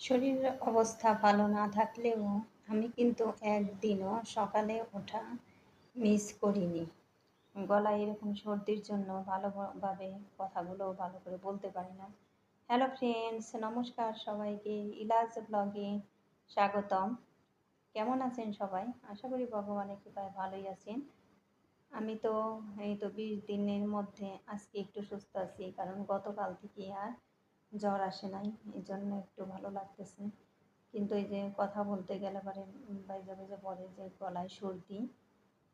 শরীরের অবস্থা ভালো না থাকলেও আমি কিন্তু একদিনও সকালে ওঠা মিস করিনি। গলায় এরকম সর্দির জন্য ভালোভাবে কথাগুলো ভালো করে বলতে পারি না। হ্যালো ফ্রেন্ডস নমস্কার সবাইকে। ইলাজ ব্লগে স্বাগতম। কেমন আছেন সবাই? আশা করি ভগবানের কৃপায় ভালোই আছেন। আমি তো, এই তো বিশ দিনের মধ্যে আজকে একটু সুস্থ আছি, কারণ গতকাল থেকে আর জ্বর আসে নাই এই জন্য একটু ভালো লাগতেছে। কিন্তু এই যে কথা বলতে গেলে পরে বাইজে বাইজে পরে যে গলায় সর্দি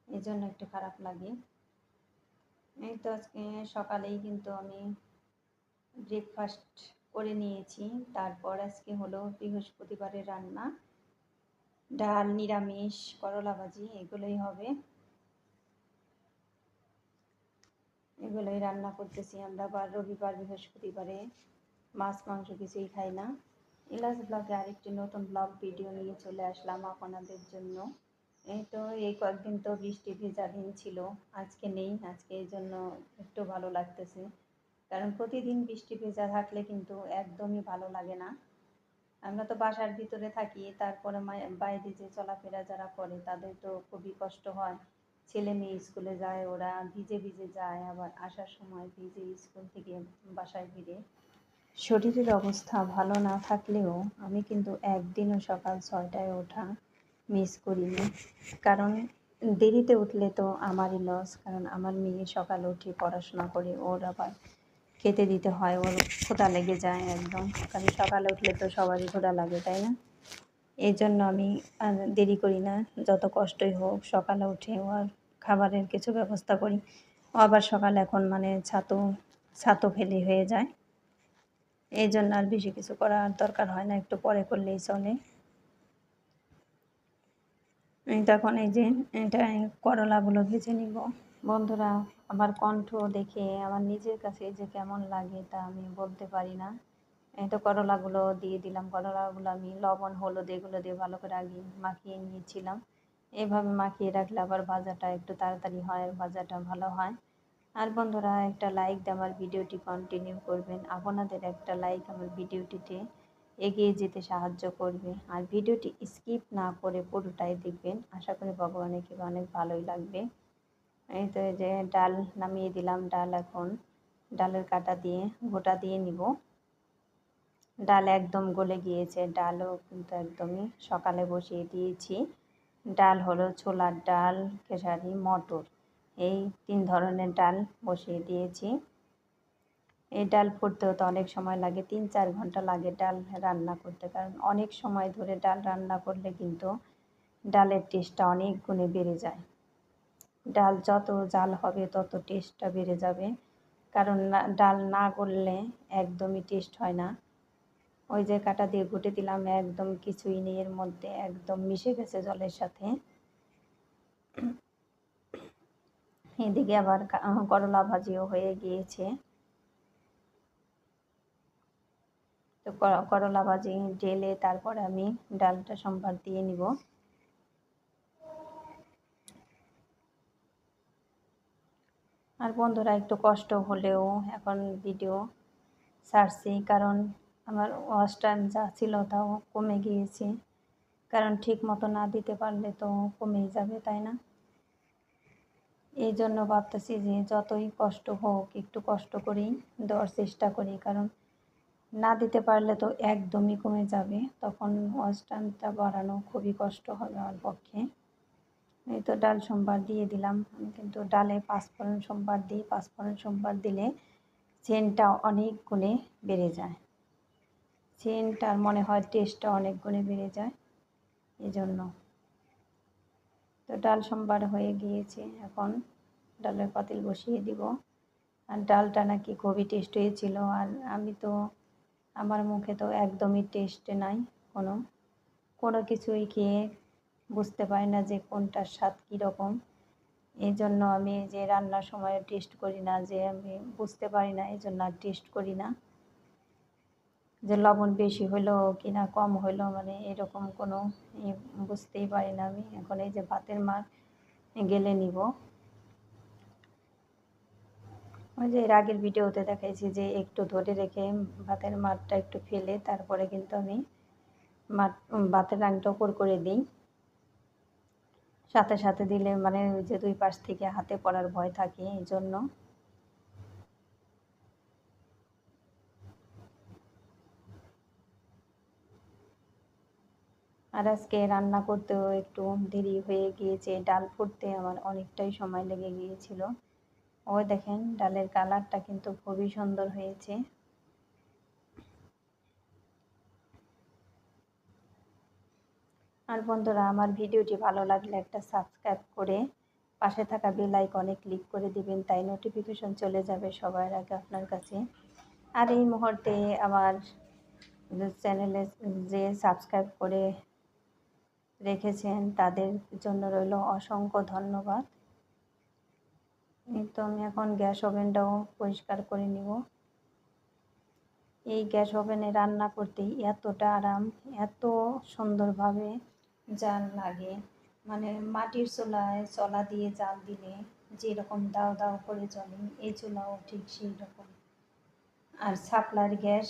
এই জন্য একটু খারাপ লাগে। এই তো আজকে সকালেই কিন্তু আমি ব্রেকফাস্ট করে নিয়েছি। তারপর আজকে হলো বৃহস্পতিবারের রান্না। ডাল, নিরামিষ, করলা ভাজি, এগুলোই হবে। এগুলোই রান্না করতেছি আমরা। বার রবিবার, বৃহস্পতিবারে মাছ, মাংস কিছুই খাই না। ইলাস ব্লগে আরেকটি নতুন ব্লগ ভিডিও নিয়ে চলে আসলাম আপনাদের জন্য। এই তো এই কয়েকদিন তো বৃষ্টি ভেজা দিন ছিল, আজকে নেই, আজকে এই জন্য একটু ভালো লাগতেছে। কারণ প্রতিদিন বৃষ্টি ভেজা থাকলে কিন্তু একদমই ভালো লাগে না। আমরা তো বাসার ভিতরে থাকি, তারপরে বাইরে যে চলাফেরা যারা করে, তাদের তো খুবই কষ্ট হয়। ছেলে মেয়ে স্কুলে যায়, ওরা ভিজে ভিজে যায়, আবার আসার সময় ভিজে স্কুল থেকে বাসায় ফিরে। শরীরের অবস্থা ভালো না থাকলেও আমি কিন্তু একদিনও সকাল ছয়টায় ওঠা মিস করিনি। কারণ দেরিতে উঠলে তো আমারই লস কারণ আমার মেয়ে সকালে উঠে পড়াশোনা করে, ওর আবার খেতে দিতে হয়, ওর ক্ষুধা লেগে যায় একদম। কারণ সকালে উঠলে তো সবারই ক্ষুধা লাগে, তাই না? এই জন্য আমি দেরি করি না, যত কষ্টই হোক, সকালে উঠে ওর খাবারের কিছু ব্যবস্থা করি। আবার সকাল এখন মানে ছাতু ছাতু ফেলি হয়ে যায়। এই জন্য আর বেশি কিছু করার দরকার হয় না, একটু পরে করলেই চলে। তখন এই যে এটা করলাগুলো ভেজে নিব। বন্ধুরা, আমার কণ্ঠ দেখে, আমার নিজের কাছে যে কেমন লাগে তা আমি বলতে পারি না। এই তো করলাগুলো দিয়ে দিলাম, করলাগুলো আমি লবণ, হলুদ এগুলো দিয়ে ভালো করে আগে মাখিয়ে নিয়েছিলাম। এভাবে মাখিয়ে রাখলে আবার ভাজাটা একটু তাড়াতাড়ি হয় আর ভাজাটা ভালো হয়। আর বন্ধুরা, একটা লাইক আমার ভিডিওটি কন্টিনিউ করবেন। আপনাদের একটা লাইক আমার ভিডিওটিতে এগিয়ে যেতে সাহায্য করবে। আর ভিডিওটি স্কিপ না করে পুরোটাই দেখবেন। আশা করি ভগবানের কি অনেক ভালোই লাগবে। এই তো যে ডাল নামিয়ে দিলাম, ডাল এখন ডালের কাটা দিয়ে গোটা দিয়ে নিব। ডাল একদম গলে গিয়েছে, ডালও কিন্তু একদমই সকালে বসিয়ে দিয়েছি। ডাল হলো ছোলার ডাল, খেসারি, মটর। এই তিন ধরনের ডাল বসিয়ে দিয়েছি। এই ডাল ফুটতেও তো অনেক সময় লাগে, তিন চার ঘণ্টা লাগে ডাল রান্না করতে, কারণ অনেক সময় ধরে ডাল রান্না করলে কিন্তু ডালের টেস্টটা অনেক গুণে বেড়ে যায়। ডাল যত জাল হবে তত টেস্টটা বেড়ে যাবে, কারণ ডাল না করলে একদমই টেস্ট হয় না। ওই যে কাটা দিয়ে ঘুটে দিলাম, একদম কিছুই নেই, এর মধ্যে একদম মিশে গেছে জলের সাথে। এদিকে আবার করলা ভাজিও হয়ে গিয়েছে। তো করলা ভাজি ঢেলে তারপরে আমি ডালটা সম্ভার দিয়ে নিব। আর বন্ধুরা, একটু কষ্ট হলেও এখন ভিডিও ছাড়ছি, কারণ আমার ওয়াশ টাইম যা ছিল তাও কমে গিয়েছে। কারণ ঠিক মতো না দিতে পারলে তো কমেই যাবে, তাই না? এই জন্য ভাবতেছি যে যতই কষ্ট হোক, একটু কষ্ট করেই দেওয়ার চেষ্টা করি। কারণ না দিতে পারলে তো একদমই কমে যাবে। তখন টাইমটা বাড়ানো খুবই কষ্ট হবে আমার পক্ষে। এই তো ডাল, সোমবার দিয়ে দিলাম। কিন্তু ডালে পাঁচফোড়ন সোমবার দিই। পাঁচফোড়ন সোমবার দিলে চেনটা অনেক গুণে বেড়ে যায়। চেনটার মনে হয় টেস্টটা অনেক গুণে বেড়ে যায়। এই জন্য তো ডাল সোমবার হয়ে গিয়েছে। এখন ডালের পাতিল বসিয়ে দিব। আর ডালটা নাকি খুবই টেস্ট হয়েছিল আর আমি তো, আমার মুখে তো একদমই টেস্ট নাই কোনো। কোনো কিছুই খেয়ে বুঝতে পারি না যে কোনটার স্বাদ কীরকম। এই জন্য আমি যে রান্নার সময় টেস্ট করি না, যে আমি বুঝতে পারি না, এই জন্য আর টেস্ট করি না। যে লবণ বেশি হলো কি না কম হলো মানে এরকম কোনো বুঝতেই পারি না আমি। এখন এই যে ভাতের মার গেলে নিব। ওই যে এর আগের ভিডিওতে দেখাইছি যে একটু ধরে রেখে ভাতের মারটা একটু ফেলে, তারপরে কিন্তু আমি ভাতের রাংটা উপর করে দিই। সাথে সাথে দিলে মানে যে দুই পাশ থেকে হাতে পড়ার ভয় থাকে, এই জন্য আর আজকে রান্না করতেও একটু দেরি হয়ে গিয়েছে, ডাল ফুটতে আমার অনেকটাই সময় লেগে গিয়েছিল। ওই দেখেন, ডালের কালারটা কিন্তু খুবই সুন্দর হয়েছে। আর বন্ধুরা, আমার ভিডিওটি ভালো লাগলে একটা সাবস্ক্রাইব করে পাশে থাকা বেল আইকনে ক্লিক করে দিবেন, তাই নোটিফিকেশন চলে যাবে সবার আগে আপনার কাছে। আর এই মুহূর্তে আমার চ্যানেলে যে সাবস্ক্রাইব করে রেখেছেন, তাদের জন্য রইল অসংখ্য ধন্যবাদ। তো আমি এখন গ্যাস ওভেনটাও পরিষ্কার করে নিব। এই গ্যাস ওভেনে রান্না করতে এতটা আরাম, এত সুন্দরভাবে জাল লাগে। মানে মাটির চুলায় চলা দিয়ে জাল দিলে যেরকম দাও দাও করে চলে, এই চুলাও ঠিক সেই রকম আর সাপ্লার গ্যাস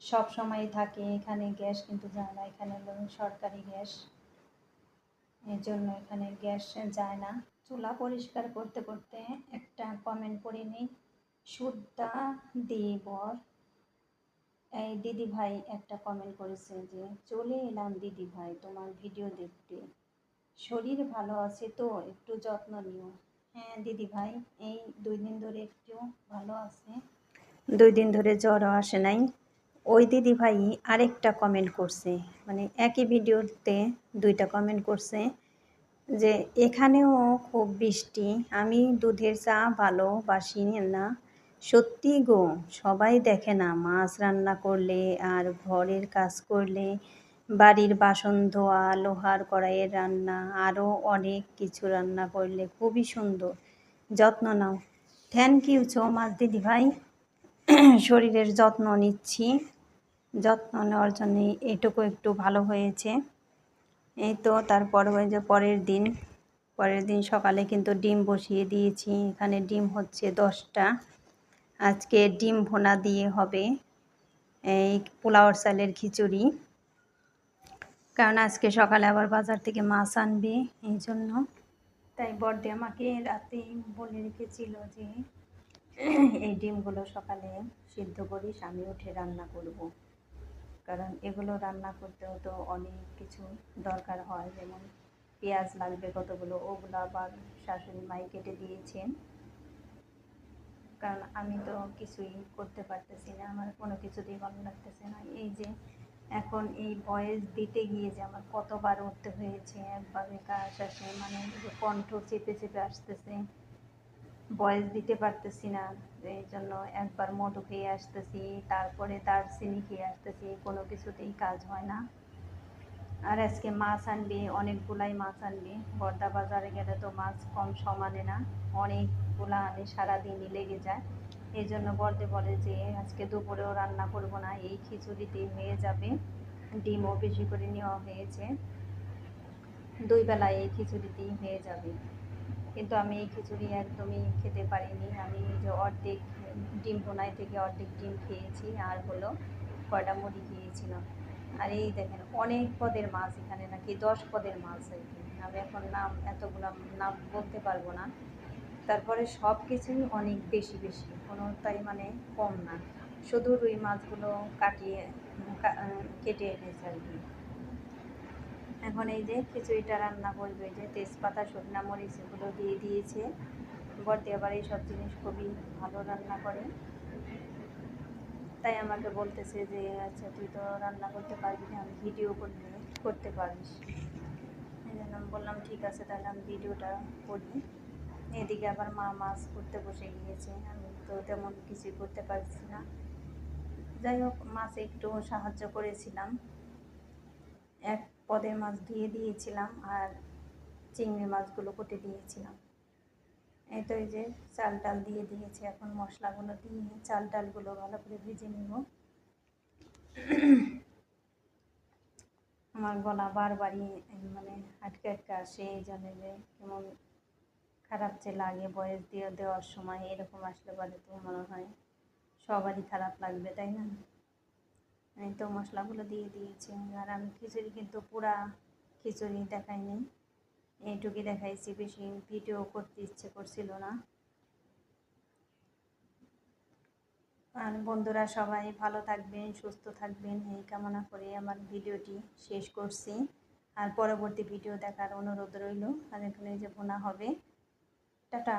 সব সময় থাকে, এখানে গ্যাস কিন্তু যায় না, এখানে সরকারি গ্যাস। এর জন্য এখানে গ্যাস যায় না। চুলা পরিষ্কার করতে করতে একটা কমেন্ট করে নিই সুদ্দা দেবর। এই দিদি ভাই একটা কমেন্ট করেছে যে, চলে এলাম দিদি ভাই তোমার ভিডিও দেখতে। শরীর ভালো আছে তো, একটু যত্ন নিও। হ্যাঁ দিদি ভাই এই দুই দিন ধরে একটু ভালো আছে। দুই দিন ধরে জ্বরও আসে নাই। ওই দিদি ভাই আরেকটা কমেন্ট করছে। মানে একই ভিডিওতে দুইটা কমেন্ট করছে যে, এখানেও খুব বৃষ্টি, আমি দুধের চা ভালোবাসি না। সত্যি গো, সবাই দেখে না, মাছ রান্না করলে আর ঘরের কাজ করলে, বাড়ির বাসন ধোয়া, লোহার কড়াইয়ের রান্না আরও অনেক কিছু রান্না করলে খুবই সুন্দর। যত্ন নাও। থ্যাংক ইউ সো মাছ দিদি ভাই। শরীরের যত্ন নিচ্ছি। যত্ন নেওয়ার জন্য এটুকু একটু ভালো হয়েছে। এই তো তারপর হয়ে যে পরের দিন পরের দিন সকালে কিন্তু ডিম বসিয়ে দিয়েছি। এখানে ডিম হচ্ছে দশটা। আজকে ডিম ভোনা দিয়ে হবে এই পোলাওয়ার চালের খিচুড়ি। কারণ আজকে সকালে আবার বাজার থেকে মাছ আনবে এই জন্য। তাই বর্দে আমাকে রাতে বলে রেখেছিল যে, এই ডিমগুলো সকালে সিদ্ধ করিস, আমি উঠে রান্না করব। কারণ এগুলো রান্না করতেও তো অনেক কিছু দরকার হয়। যেমন পেঁয়াজ লাগবে কতগুলো, ওগুলো আবার শাশুড়ি মাই কেটে দিয়েছেন। কারণ আমি তো কিছুই করতে পারতেছি না, আমার কোনো কিছুতেই ভালো লাগতেছে না। এই যে এখন এই ভয়েস দিতে গিয়ে যে আমার কতবার উঠতে হয়েছে একভাবে কাজ আসে মানে কণ্ঠ চেপে চেপে আসতেছে। ভয়েস দিতে পারতেছি না এই জন্য একবার মোটো খেয়ে আসতেছি, তারপরে দারচিনি খেয়ে আসতেছি, কোনো কিছুতেই কাজ হয় না। আর আজকে মাছ আনবে, অনেকগুলাই মাছ আনবে, বর্দা বাজারে গেলে তো মাছ কম সমানে না, অনেকগুলা আনে, সারাদিনই লেগে যায়। এই জন্য বলতে বলে যে, আজকে দুপুরেও রান্না করব না, এই খিচুড়িতেই হয়ে যাবে, ডিমও বেশি করে নেওয়া হয়েছে। দুই বেলায় এই খিচুড়িতেই হয়ে যাবে। কিন্তু আমি এই খিচুড়ি একদমই খেতে পারিনি। আমি যে অর্ধেক ডিম বোনাই থেকে অর্ধেক ডিম খেয়েছি আর হলো কয়টা মুড়ি খেয়েছিলাম আর এই দেখেন, অনেক পদের মাছ এখানে নাকি, দশ পদের মাছ আর কি। আমি এখন নাম, এতগুলো নাম বলতে পারব না। তারপরে সব কিছুই অনেক বেশি বেশি। কোনো তাই মানে কম না। শুধু রুই মাছগুলো কাটিয়ে কেটে এনেছে আর কি। এখন এই যে খিচুড়িটা রান্না করবে যে তেজপাতা, শুকনা মরিচ এগুলো দিয়ে দিয়েছে। বর্তি আবার এইসব জিনিস খুবই ভালো রান্না করে। তাই আমাকে বলতেছে যে আচ্ছা তুই তো রান্না করতে পারবি না, আমি ভিডিও করলে, করতে পারিস। এই জন্য বললাম, ঠিক আছে, তাহলে আমি ভিডিওটা করি। এদিকে আবার মা মাছ করতে বসে গিয়েছে। আমি তো তেমন কিছুই করতে পারছি না। যাই হোক, মাছ একটু সাহায্য করেছিলাম। এক পদের মাছ ধুয়ে দিয়েছিলাম আর চিংড়ি মাছগুলো কুটে দিয়েছিলাম। এই তো এই যে চাল ডাল দিয়ে দিয়েছি, এখন মশলাগুলো দিয়ে চাল ডালগুলো ভালো করে ভেজে নিব। আমার গলা বারবারই মানে আটকে আটকে আসে, এই জন্য যে কেমন খারাপ যে লাগে বয়স দিয়ে দেওয়ার সময় এরকম আসলে পরে তো মনে হয় সবারই খারাপ লাগবে, তাই না? এই তো মশলাগুলো দিয়ে দিয়েছি আর আমি খিচুড়ি কিন্তু পুরা খিচুড়ি দেখাইনি। এইটুকুই দেখাইছি, বেশি ভিডিও করতে ইচ্ছে করছিল না। আর বন্ধুরা সবাই ভালো থাকবেন, সুস্থ থাকবেন, এই কামনা করে আমার ভিডিওটি শেষ করছি। আর পরবর্তী ভিডিও দেখার অনুরোধ রইল। আর এখানে যে বোনা হবে। টাটা!